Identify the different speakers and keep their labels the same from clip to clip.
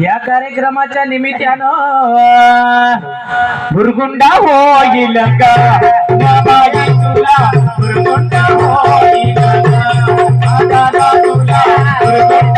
Speaker 1: या कार्यक्रमाच्या निमित्तानं भुरगुंडा होईल का बाबाई तुला भुरगुंडा होईल का दादा तुला भुरगुंडा होईल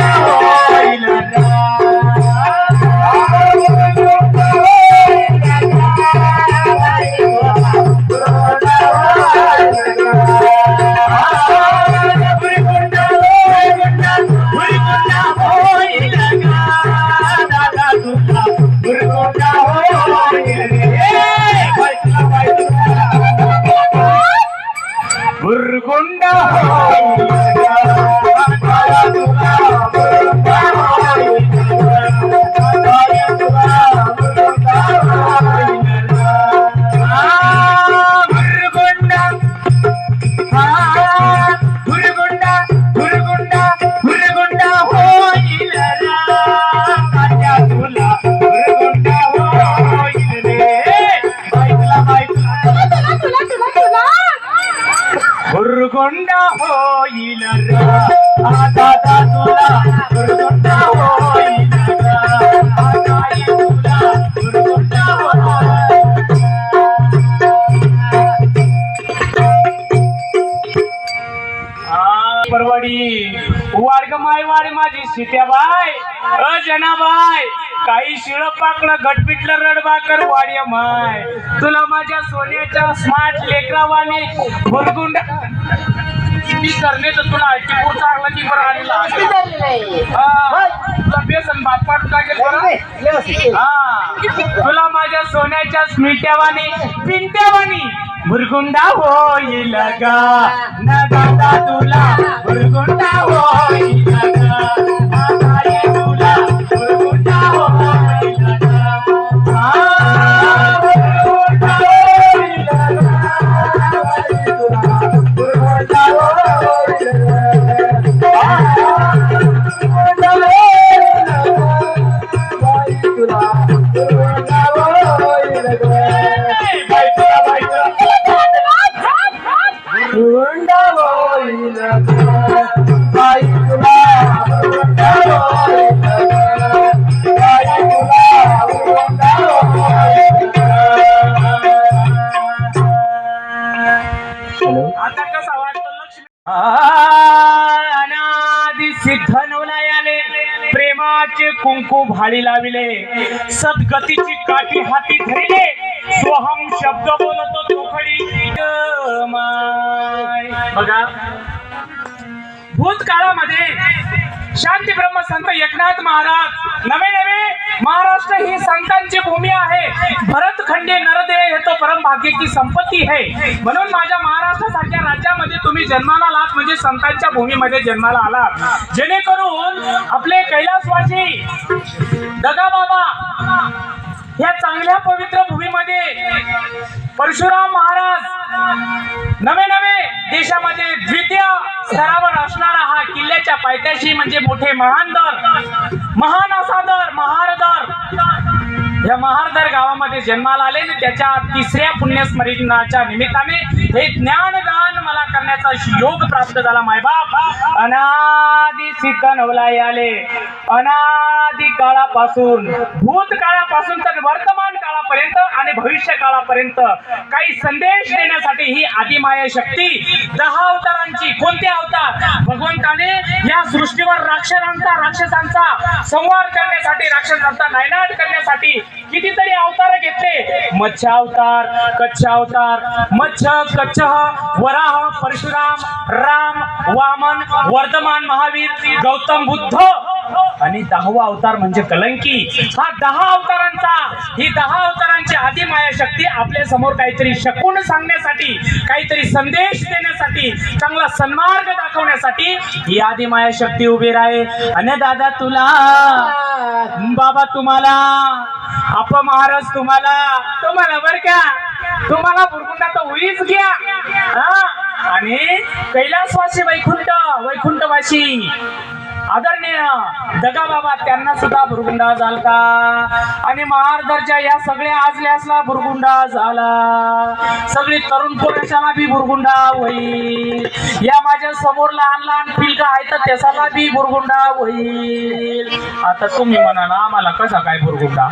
Speaker 1: गुरगुंडा होईल आता तुला गुरगुंडा होईल परवडी माय वाड माझी सीत्याबाय अ जनाबाय काही शिळ पाकलं गटपिटलं रडबाकर वाड्या माय. तुला माझ्या सोन्याच्या स्मार्ट लेकरावाने भुरगुंड किती करणे तर तुला आयटीपूर चांगला की बरं आणला हा, तुला हा. माझ्या सोन्याच्या स्मिट्यावानी पिंट्यावानी भुरगुंडा होईल गा. न दादा तुला प्रेमाचे कुंकू भाळी लाविले. सद्गतीची काठी हाती धरिले. सोहम शब्द बोलतो चोखडी माय. बघा. भूतकाळामध्ये शांती ब्रह्म संत एकनाथ महाराज नवे नवे महाराष्ट्र ही संतांची भूमी आहे. भरत खंडे हे परम भाग्याची संपत्ती आहे. म्हणून माझ्या महाराष्ट्रासारख्या राज्यामध्ये तुम्ही जन्माला आलात म्हणजे संतांच्या भूमीमध्ये जन्माला आलात. जेणेकरून आपले कैलासवासी दगा बाबा या चांगल्या पवित्र भूमीमध्ये परशुराम महाराज नवे नवे देशामध्ये द्वितीय स्तरावर असणारा हा किल्ल्याच्या पायथ्याशी म्हणजे मोठे महान दर महान असा दर महार दर या महारदर गावामध्ये जन्माला आले आणि त्याच्या तिसऱ्या पुण्यस्मरणाच्या निमित्ताने हे ज्ञानदान मला करण्याचा योग प्राप्त झाला मायबाप अनादि सिद्ध नवलाई आले. अनादि काळापासून भूत काळापासून तर वर्तमान काळापर्यंत आणि भविष्य काळापर्यंत काही संदेश देण्यासाठी ही आदिमाया शक्ती दहा अवतारांची कोणते अवतार? भगवंताने या सृष्टीवर राक्षसांचा राक्षसांचा संवाद करण्यासाठी राक्षसांचा नायनाट करण्यासाठी कितीतरी अवतार घेतले. मच्छ अवतार कच्छ अवतार. मच्छ कच्छ वराह परशुराम राम वामन वर्धमान महावीर गौतम बुद्ध. आणि दहावा अवतार म्हणजे कलंकी. हा दहा अवतारांचा ही दहा अवतारांची आदिमाया शक्ती आपल्यासमोर काहीतरी शकून सांगण्यासाठी काहीतरी संदेश देण्यासाठी चांगला सन्मार्ग दाखवण्यासाठी ही आदिमाया शक्ती उभी राहे. आणि दादा तुला बाबा तुम्हाला आप महाराज तुम्हाला तुम्हाला बर का? तुम्हाला बुरकुंडा तर होईच घ्या. आणि कैलासवासी वैकुंठ वैकुंठवासी. आदरणीय दगा बाबा त्यांना सुद्धा भुरगुंडा झालता आणि महारदरच्या या सगळ्या आजल्यासला भुरगुंडा झाला. सगळी तरुण पुरुषाला बी भुरगुंडा होईल. या माझ्यासमोर लहान लहान पिलका आहेत तर त्याला बी भुरगुंडा होईल. आता तुम्ही म्हणा ना आम्हाला कसा काय भुरगुंडा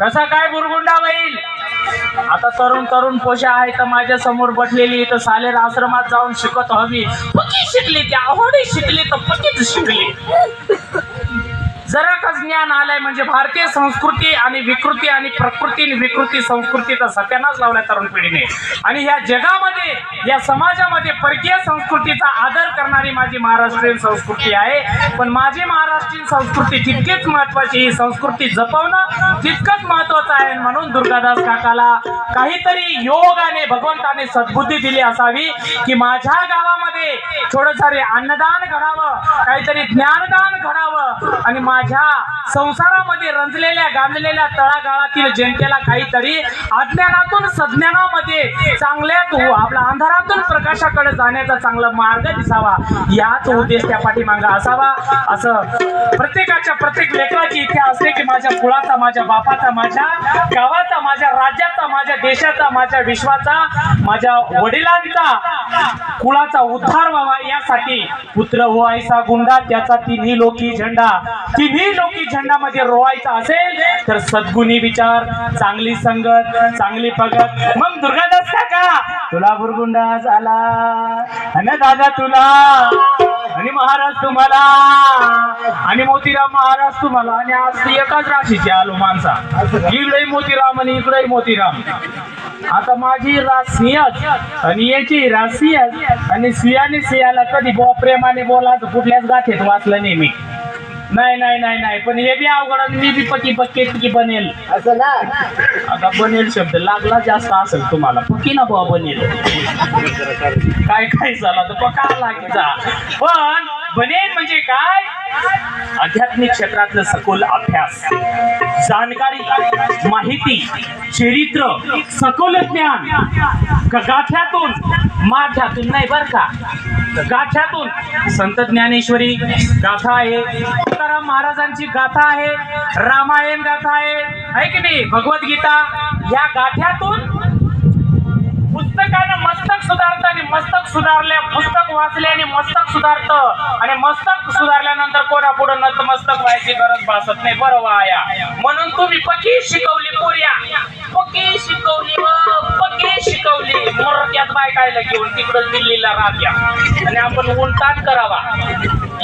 Speaker 1: कसा काय बुरगुंडा होईल? आता तरुण तरुण पोषा आहे तर माझ्यासमोर बसलेली तर सालेर आश्रमात जाऊन शिकत हवी. पक्की शिकली ती आवडी शिकली तर पकीच शिकली. जरा का ज्ञान आलंय म्हणजे भारतीय संस्कृती आणि विकृती आणि प्रकृती विकृती संस्कृतीचा सत्यानाच लावलाय तरुण पिढीने. आणि या जगामध्ये या समाजामध्ये परकीय संस्कृतीचा आदर करणारी माझी महाराष्ट्रीयन संस्कृती आहे. पण माझी महाराष्ट्रीयन संस्कृती तितकीच महत्वाची ही संस्कृती जपवणं तितकंच महत्वाचं आहे. म्हणून दुर्गादास काकाला काहीतरी योगाने भगवंताने सद्बुद्धी दिली असावी की माझ्या गावामध्ये थोडं सारे अन्नदान घडावं काहीतरी ज्ञानदान घडावं आणि माझ्या संसारामध्ये रंजलेल्या गांजलेल्या तळागाळातील जनतेला काहीतरी अज्ञानातून सज्ञानामध्ये चांगल्यात आपला अंधारातून प्रकाशाकडे जाण्याचा चांगला मार्ग दिसावा. याच उद्देश त्या पाठीमागा असावा. असं प्रत्येकाच्या प्रत्येक लेकराची इच्छा असते की माझ्या कुळाचा माझ्या बापाचा माझ्या गावाचा माझ्या राज्याचा माझ्या देशाचा माझ्या विश्वाचा माझ्या वडिलांचा कुळाचा उद्धार व्हावा. यासाठी पुत्र हो, व्हायचा गुंडा त्याचा तिन्ही लोकी झेंडा. तिन्ही लोकी झेंडामध्ये रोवायचा असेल तर सद्गुणी विचार चांगली संगत चांगली पगत मग दुर्गादास काका तुला बुरगुंडा झाला आणि दादा तुला. आणि महाराज तुम्हाला. आणि मोतीराम महाराज तुम्हाला. आणि आज एकाच राशीचे आलो माणसा. इकडे मोतीराम आणि इकडे मोतीराम. आता माझी रासियच आणि याची रासियच आणि सियाने सियाला कधी बो प्रेमाने बोलायचं कुठल्याच गाठेत वाचलं नाही मी. नाही नाही नाही नाही. पण हे बी अवघड आहे. मी बी पकी पक्की पक्की बनेल.
Speaker 2: असं ना?
Speaker 1: आता बनेल शब्द लागला जास्त असेल तुम्हाला. पक्की ना बुवा बनेल. काय काय झाला? तर पका लागायचा पण बनेल म्हणजे काय? आध्यात्मिक क्षेत्रातलं सखोल अभ्यास. जाणकारी माहिती चरित्र सखोल ज्ञान. गाठ्यातून माठ्यातून नाही बर का? गाठ्यातून संत ज्ञानेश्वरी गाथा आहे. तुकाराम महाराजांची गाथा आहे. रामायण गाथा आहे. आहे की नाही? भगवद्गीता. या गाठ्यातून पुस्तकानं मस्तक सुधारतं आणि मस्तक सुधारल्या पुस्तक वाचले आणि मस्तक सुधारतं. आणि मस्तक सुधारल्यानंतर कोणा पुढे नतमस्तक व्हायची गरज भासत नाही. बरं वाया. म्हणून तुम्ही पक्की शिकवली पोऱ्या. पक्की शिकवली पकी पक्की शिकवली. मोरक्यात बाय काय घेऊन तिकडं दिल्लीला राहत्या आणि आपण उलटाच करावा.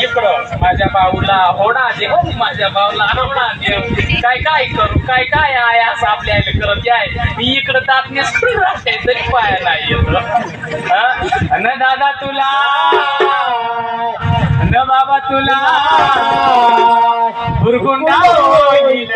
Speaker 1: इकडं माझ्या भाऊला होडा हो माझ्या भाऊला होडा दे काय काय करू काय काय आहे असं आपल्या आईला करत आहे. मी इकडं दाखण्यास करून राहते तरी पाया नाही येत. न दादा तुला न बाबा तुला बुरगुंडा होईल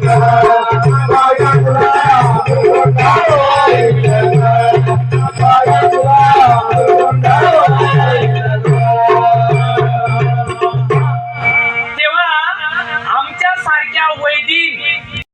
Speaker 1: Thank.